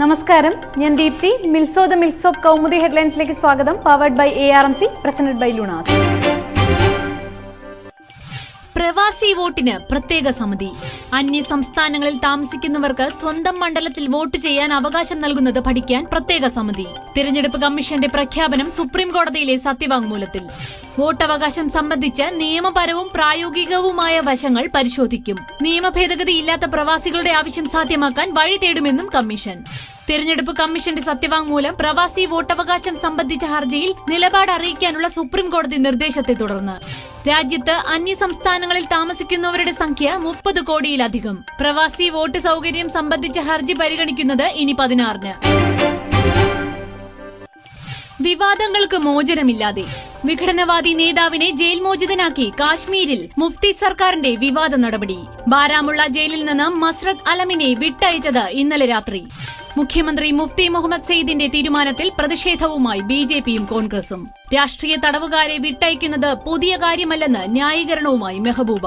നമസ്കാരം. ഞാൻ ദീപ്തി. മിൽസോ ദ മിൽസ് ഓഫ് കൗമുദി ഹെഡ്ലൈൻസിലേക്ക് സ്വാഗതം. Powered by A R M C presented by Lunaz പ്രവാസി വോട്ടിന് പ്രത്യേക സമിതി. അന്യ സംസ്ഥാനങ്ങളിൽ താമസിക്കുന്നവർക്ക് സ്വന്തം മണ്ഡലത്തിൽ വോട്ട് ചെയ്യാൻ അവകാശം നൽകുന്നത് പഠിക്കാൻ പ്രത്യേക സമിതി. തിരഞ്ഞെടുപ്പ് കമ്മീഷന്റെ പ്രഖ്യാപനം സുപ്രീം കോടതിയിലെ സത്യവാങ്മൂലത്തിൽ. വോട്ടവകാശം സംബന്ധിച്ച് നിയമപരവും പ്രായോഗികവുമായ വശങ്ങൾ പരിശോധിക്കും. നിയമ ഭേദഗതിയില്ലാത്ത പ്രവാസികളുടെ ആവശ്യം സാധ്യമാക്കാൻ വഴി തേടുമെന്നും കമ്മീഷൻ. തിരഞ്ഞെടുപ്പ് കമ്മീഷന്റെ സത്യവാങ്മൂലം പ്രവാസി വോട്ടവകാശം സംബന്ധിച്ച ഹർജിയിൽ നിലപാട് അറിയിക്കാനുള്ള സുപ്രീം കോടതി നിർദ്ദേശത്തെ തുടർന്ന്. രാജ്യത്ത് അന്യ സംസ്ഥാനങ്ങളിൽ താമസിക്കുന്നവരുടെ സംഖ്യ മുപ്പത് കോടിയിലധികം. പ്രവാസി വോട്ട് സൗകര്യം സംബന്ധിച്ച ഹർജി പരിഗണിക്കുന്നത് ഇനി പതിനാറിന്. വിവാദങ്ങൾക്ക് മോചനമില്ലാതെ വിഘടനവാദി നേതാവിനെ ജയിൽ മോചിതനാക്കി കാശ്മീരിൽ മുഫ്തി സർക്കാരിന്റെ വിവാദ നടപടി. ബാരാമുള്ള ജയിലിൽ നിന്ന് മസ്രത് അലമിനെ വിട്ടയച്ചത് ഇന്നലെ രാത്രി. മുഖ്യമന്ത്രി മുഫ്തി മുഹമ്മദ് സെയ്ദിന്റെ തീരുമാനത്തിൽ പ്രതിഷേധവുമായി ബി ജെ പിയും കോൺഗ്രസും. രാഷ്ട്രീയ തടവുകാരെ വിട്ടയക്കുന്നത് പുതിയ കാര്യമല്ലെന്ന് ന്യായീകരണവുമായി മെഹബൂബ.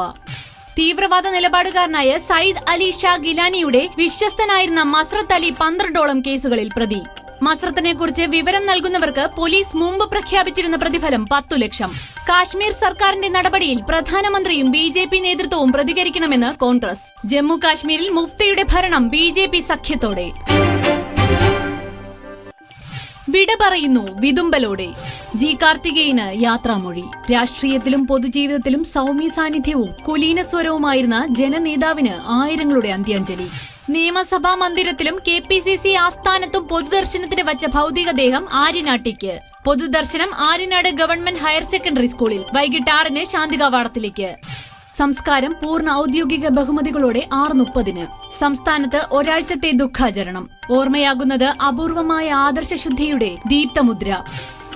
തീവ്രവാദ നിലപാടുകാരനായ സയ്യിദ് അലി ഷാ ഗിലാനിയുടെ വിശ്വസ്തനായിരുന്ന മസ്രത്ത് അലി പന്ത്രണ്ടോളം കേസുകളിൽ പ്രതി. മസ്രത്തിനെ കുറിച്ച് വിവരം നൽകുന്നവർക്ക് പോലീസ് മുമ്പ് പ്രഖ്യാപിച്ചിരുന്ന പ്രതിഫലം പത്തു ലക്ഷം. കാശ്മീർ സർക്കാരിന്റെ നടപടിയിൽ പ്രധാനമന്ത്രിയും ബി ജെ പി നേതൃത്വവും പ്രതികരിക്കണമെന്ന് കോൺഗ്രസ്. ജമ്മു കാശ്മീരിൽ മുഫ്തിയുടെ ഭരണം ബി ജെ പി സഖ്യത്തോടെ. വിട പറയുന്നു വിതുമ്പലോടെ. ജി കാർത്തികേയന് യാത്രാമൊഴി. രാഷ്ട്രീയത്തിലും പൊതുജീവിതത്തിലും സൗമ്യ സാന്നിധ്യവും കുലീന സ്വരവുമായിരുന്ന ജനനേതാവിന് ആയിരങ്ങളുടെ അന്ത്യാഞ്ജലി. നിയമസഭാ മന്ദിരത്തിലും കെ പി സി സി ആസ്ഥാനത്തും പൊതുദർശനത്തിന് വച്ച ഭൗതികദേഹം ആര്യനാട്ടിക്ക്. പൊതുദർശനം ആര്യനാട് ഗവൺമെന്റ് ഹയർ സെക്കൻഡറി സ്കൂളിൽ വൈകിട്ട് ആറിന് ശാന്തികാവാടത്തിലേക്ക്. സംസ്കാരം പൂർണ ഔദ്യോഗിക ബഹുമതികളോടെ ആറ് മുപ്പതിന് സംസ്ഥാനത്ത് ഒരാഴ്ചത്തെ ദുഃഖാചരണം. ഓർമ്മയാകുന്നത് അപൂർവമായ ആദർശശുദ്ധിയുടെ ദീപ്തമുദ്ര.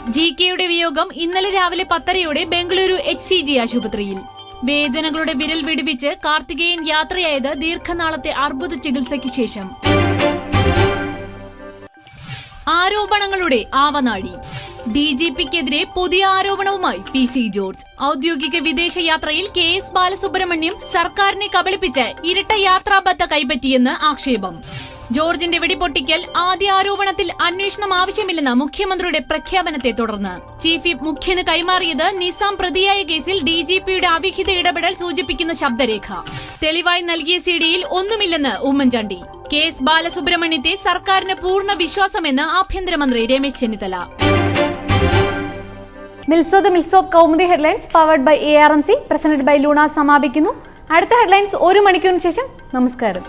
ജി കെയുടെ വിയോഗം ഇന്നലെ രാവിലെ പത്തരയോടെ ബംഗളൂരു എച്ച് സി ജി ആശുപത്രിയിൽ. വേദനകളുടെ വിരൽ വിടുവിച്ച് കാർത്തികേയൻ യാത്രയായത് ദീർഘനാളത്തെ അർബുദ ചികിത്സയ്ക്ക് ശേഷം. ആരോപണങ്ങളുടെ ആവനാഴി. ഡി ജി പിക്കെതിരെ പുതിയ ആരോപണവുമായി പി സി ജോർജ്. ഔദ്യോഗിക വിദേശയാത്രയിൽ കെ എസ് ബാലസുബ്രഹ്മണ്യം സർക്കാരിനെ കബളിപ്പിച്ച് ഇരട്ട യാത്രാബത്ത കൈപ്പറ്റിയെന്ന് ആക്ഷേപം. ജോർജിന്റെ വെടിപൊട്ടിക്കൽ ആദ്യ ആരോപണത്തിൽ അന്വേഷണം ആവശ്യമില്ലെന്ന മുഖ്യമന്ത്രിയുടെ പ്രഖ്യാപനത്തെ തുടർന്ന്. ചീഫ് വിപ്പ് മുഖ്യന് കൈമാറിയത് നിസാം പ്രതിയായ കേസിൽ ഡി ജി പിയുടെ അവിഹിത ഇടപെടൽ സൂചിപ്പിക്കുന്ന ശബ്ദരേഖ. തെളിവായി നൽകിയ സിഡിയിൽ ഒന്നുമില്ലെന്ന് ഉമ്മൻചാണ്ടി. കെ എസ് ബാലസുബ്രഹ്മണ്യത്തെ സർക്കാരിന് പൂർണ വിശ്വാസമെന്ന് ആഭ്യന്തരമന്ത്രി Ramesh Chennithala. മിൽസോ the milks of Kaumudi headlines powered by A R M C presented by Luna സമാപിക്കുന്നു. അടുത്ത ഹെഡ്ലൈൻസ് ഒരു മണിക്കൂറിന് ശേഷം. നമസ്കാരം.